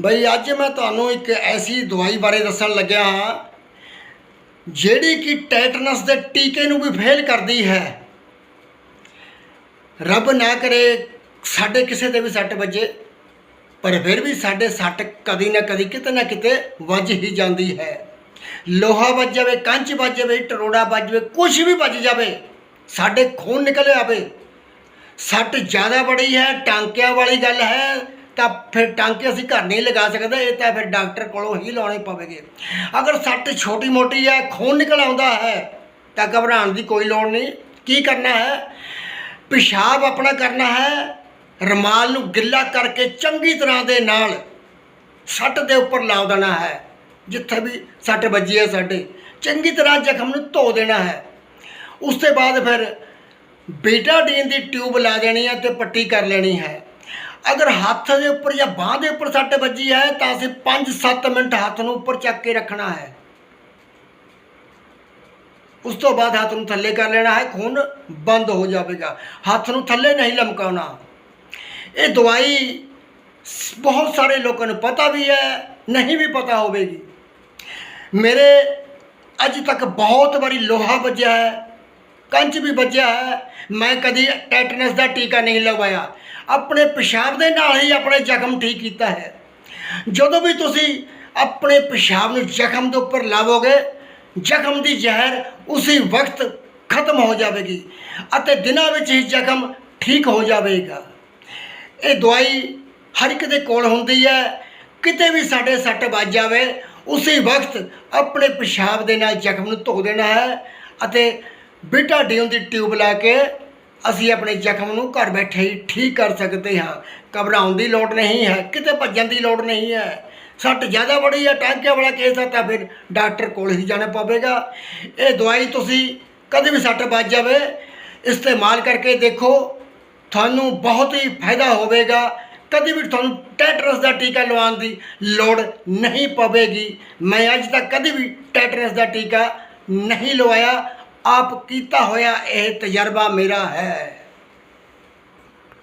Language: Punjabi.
ਬਈ ਅੱਜ ਮੈਂ ਤੁਹਾਨੂੰ ਇੱਕ ਐਸੀ ਦਵਾਈ ਬਾਰੇ ਦੱਸਣ ਲੱਗਿਆ ਹਾਂ, ਜਿਹੜੀ ਕਿ ਟੈਟਨਸ ਦੇ ਟੀਕੇ ਨੂੰ ਵੀ ਫੇਲ ਕਰਦੀ ਹੈ। ਰੱਬ ਨਾ ਕਰੇ ਸਾਡੇ ਕਿਸੇ ਤੇ ਵੀ ਸੱਟ ਵੱਜੇ, ਪਰ ਫਿਰ ਵੀ ਸਾਡੇ ਸੱਟ ਕਦੀ ਨਾ ਕਦੀ ਕਿਤੇ ਨਾ ਕਿਤੇ ਵੱਜ ਹੀ ਜਾਂਦੀ ਹੈ। ਲੋਹਾ ਵੱਜ ਜਾਵੇ, ਕੰਚ ਵੱਜ ਜਾਵੇ, ਟਰੋੜਾ ਵੱਜ ਜਾਵੇ ਕੁਝ ਵੀ ਵੱਜ ਜਾਵੇ, ਸਾਡੇ ਖੂਨ ਨਿਕਲ ਆਵੇ। ਸੱਟ ਜ਼ਿਆਦਾ ਬੜੀ ਹੈ, ਟਾਂਕਿਆਂ ਵਾਲੀ ਗੱਲ ਹੈ ਤਾਂ ਫਿਰ ਟਾਂਕੇ ਅਸੀਂ ਘਰ ਨਹੀਂ ਲਗਾ ਸਕਦੇ, ਇਹ ਤਾਂ ਫਿਰ ਡਾਕਟਰ ਕੋਲੋਂ ਹੀ ਲਾਉਣੇ ਪਵੇਗੇ। ਅਗਰ ਸੱਟ ਛੋਟੀ ਮੋਟੀ ਹੈ, ਖੂਨ ਨਿਕਲ ਆਉਂਦਾ ਹੈ, ਤਾਂ ਘਬਰਾਉਣ ਦੀ ਕੋਈ ਲੋੜ ਨਹੀਂ। ਕੀ ਕਰਨਾ ਹੈ? ਪਿਸ਼ਾਬ ਆਪਣਾ ਕਰਨਾ ਹੈ, ਰਮਾਲ ਨੂੰ ਗਿੱਲਾ ਕਰਕੇ ਚੰਗੀ ਤਰ੍ਹਾਂ ਦੇ ਨਾਲ ਸੱਟ ਦੇ ਉੱਪਰ ਲਾ ਦੇਣਾ ਹੈ। ਜਿੱਥੇ ਵੀ ਸੱਟ ਵੱਜੀ ਹੈ ਸਾਡੇ, ਚੰਗੀ ਤਰ੍ਹਾਂ ਜ਼ਖਮ ਨੂੰ ਧੋ ਦੇਣਾ ਹੈ। ਉਸ ਤੋਂ ਬਾਅਦ ਫਿਰ ਬੀਟਾਡੀਨ ਦੀ ਟਿਊਬ ਲਾ ਦੇਣੀ ਹੈ ਤੇ ਪੱਟੀ ਕਰ ਲੈਣੀ ਹੈ। ਅਗਰ ਹੱਥ ਦੇ ਉੱਪਰ ਜਾਂ ਬਾਹ ਦੇ ਉੱਪਰ ਸੱਟ ਵੱਜੀ ਹੈ, ਤਾਂ ਅਸੀਂ 5-7 ਮਿੰਟ ਹੱਥ ਨੂੰ ਉੱਪਰ ਚੱਕ ਕੇ ਰੱਖਣਾ ਹੈ। ਉਸ ਤੋਂ ਬਾਅਦ ਹੱਥ ਨੂੰ ਥੱਲੇ ਕਰ ਲੈਣਾ ਹੈ, ਖੂਨ ਬੰਦ ਹੋ ਜਾਵੇਗਾ। ਹੱਥ ਨੂੰ ਥੱਲੇ ਨਹੀਂ ਲਮਕਾਉਣਾ। ਇਹ ਦਵਾਈ ਬਹੁਤ ਸਾਰੇ ਲੋਕਾਂ ਨੂੰ ਪਤਾ ਵੀ ਹੈ, ਨਹੀਂ ਵੀ ਪਤਾ ਹੋਵੇਗੀ। ਮੇਰੇ ਅੱਜ ਤੱਕ ਬਹੁਤ ਵਾਰੀ ਲੋਹਾ ਵੱਜਿਆ ਹੈ। ਕੰਚ ਵੀ ਬਚਿਆ ਹੈ। ਮੈਂ ਕਦੀ ਟੈਟਨਸ ਦਾ ਟੀਕਾ ਨਹੀਂ ਲਵਾਇਆ। ਆਪਣੇ ਪਿਸ਼ਾਬ ਦੇ ਨਾਲ ਹੀ ਆਪਣੇ ਜ਼ਖਮ ਠੀਕ ਕੀਤਾ ਹੈ। ਜਦੋਂ ਵੀ ਤੁਸੀਂ ਆਪਣੇ ਪਿਸ਼ਾਬ ਨੂੰ ਜ਼ਖਮ ਦੇ ਉੱਪਰ ਲਾਵੋਗੇ, ਜ਼ਖਮ ਦੀ ਜ਼ਹਿਰ ਉਸੇ ਵਕਤ ਖਤਮ ਹੋ ਜਾਵੇਗੀ ਅਤੇ ਦਿਨਾਂ ਵਿੱਚ ਹੀ ਜ਼ਖਮ ਠੀਕ ਹੋ ਜਾਵੇਗਾ। ਇਹ ਦਵਾਈ ਹਰ ਇੱਕ ਦੇ ਕੋਲ ਹੁੰਦੀ ਹੈ। ਕਿਤੇ ਵੀ ਸਾਡੇ ਸੱਟ ਵੱਜ ਜਾਵੇ, ਉਸੇ ਵਕਤ ਆਪਣੇ ਪਿਸ਼ਾਬ ਦੇ ਨਾਲ ਜ਼ਖਮ ਨੂੰ ਧੋ ਦੇਣਾ ਹੈ ਅਤੇ ਬੀਟਾ ਬੀਟਾਡੀਨ ਦੀ ਟਿਊਬ ਲਾ ਕੇ ਅਸੀਂ ਆਪਣੇ ਜ਼ਖਮ ਨੂੰ ਘਰ ਬੈਠੇ ਹੀ ਠੀਕ ਕਰ ਸਕਦੇ ਹਾਂ। ਘਬਰਾਉਣ ਦੀ ਲੋੜ ਨਹੀਂ ਹੈ, ਕਿਤੇ ਭੱਜਣ ਦੀ ਲੋੜ ਨਹੀਂ ਹੈ। ਸੱਟ ਜ਼ਿਆਦਾ ਬੜੀ ਹੈ, ਟਾਂਕਿਆਂ ਵਾਲਾ ਕੇਸ ਹੈ ਤਾਂ ਫਿਰ ਡਾਕਟਰ ਕੋਲ ਹੀ ਜਾਣਾ ਪਵੇਗਾ। ਇਹ ਦਵਾਈ ਤੁਸੀਂ ਕਦੇ ਵੀ ਸੱਟ ਵੱਜ ਜਾਵੇ, ਇਸਤੇਮਾਲ ਕਰਕੇ ਦੇਖੋ, ਤੁਹਾਨੂੰ ਬਹੁਤ ਹੀ ਫਾਇਦਾ ਹੋਵੇਗਾ। ਕਦੀ ਵੀ ਤੁਹਾਨੂੰ ਟੈਟਰਸ ਦਾ ਟੀਕਾ ਲਵਾਉਣ ਦੀ ਲੋੜ ਨਹੀਂ ਪਵੇਗੀ। ਮੈਂ ਅੱਜ ਤੱਕ ਕਦੀ ਵੀ ਟੈਟਰਸ ਦਾ ਟੀਕਾ ਨਹੀਂ ਲਵਾਇਆ। ਆਪ ਕੀਤਾ ਹੋਇਆ ਇਹ ਤਜਰਬਾ ਮੇਰਾ ਹੈ।